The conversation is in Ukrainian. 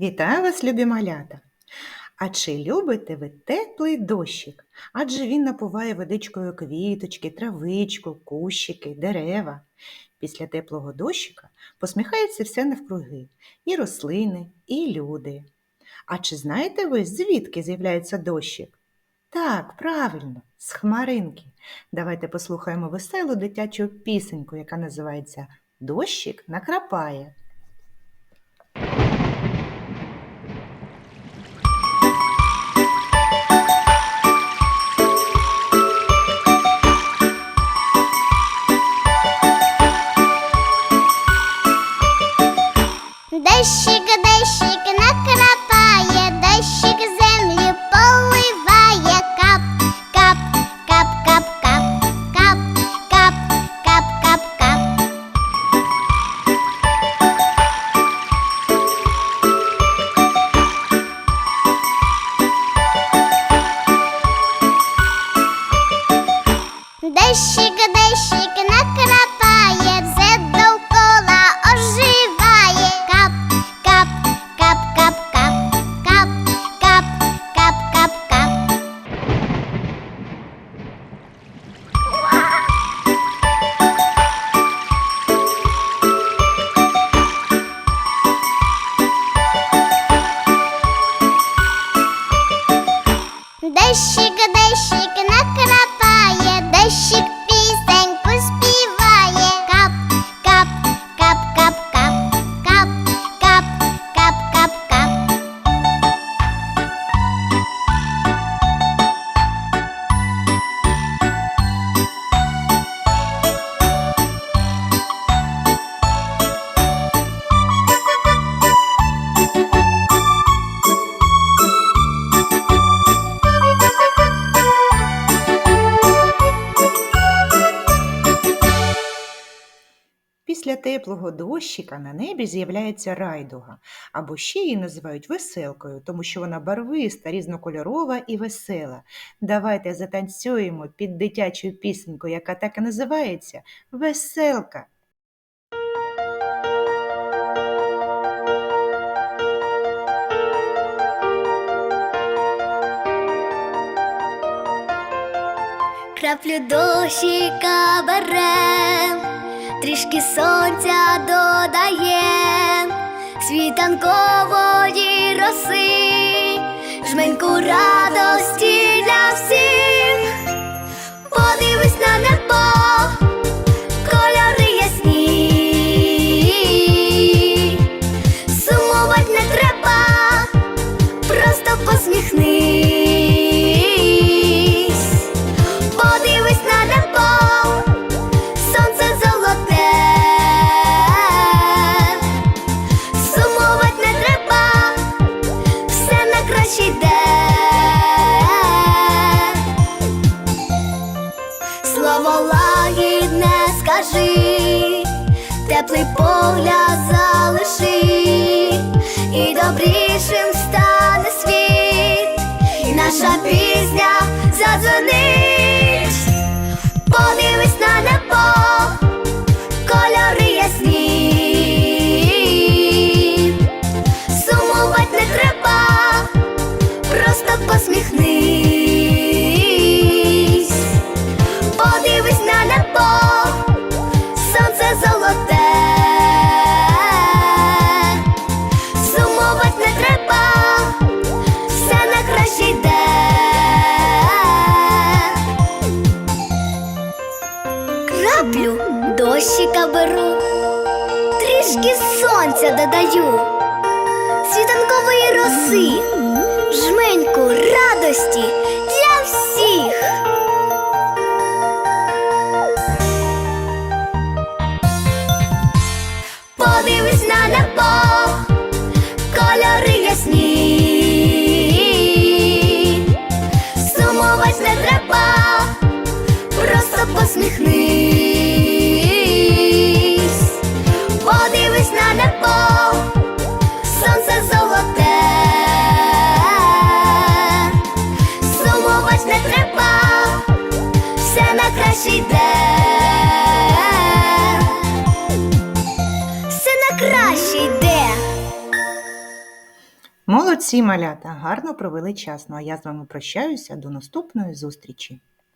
Вітаю вас, любі малята! А чи любите ви теплий дощик? Адже він напуває водичкою квіточки, травичку, кущики, дерева. Після теплого дощика посміхається все навкруги і рослини, і люди. А чи знаєте ви, звідки з'являється дощик? Так, правильно, з хмаринки. Давайте послухаємо веселу дитячу пісеньку, яка називається Дощик накрапає. Дещик, дещик, накрат. Після теплого дощика на небі з'являється райдуга, або ще її називають веселкою, тому що вона барвиста, різнокольорова і весела. Давайте затанцюємо під дитячу пісеньку, яка так і називається Веселка. Краплю дощика берем, трішки сонця додаєм, світанкової роси, жменьку радості для всіх. Подивись на небо, кольори Слово лагідне скажи, теплий погляд залиши, і добрішим стане світ, і наша пісня задзвонить. Подивись на небо, Краплю дощика беру, трішки сонця додаю, світанкової роси, жменьку радості для всіх. Подивись на небо, кольори ясні, сумувати не треба, просто посміхнись, На йде. Молодці, малята, гарно провели час. Ну а я з вами прощаюся до наступної зустрічі.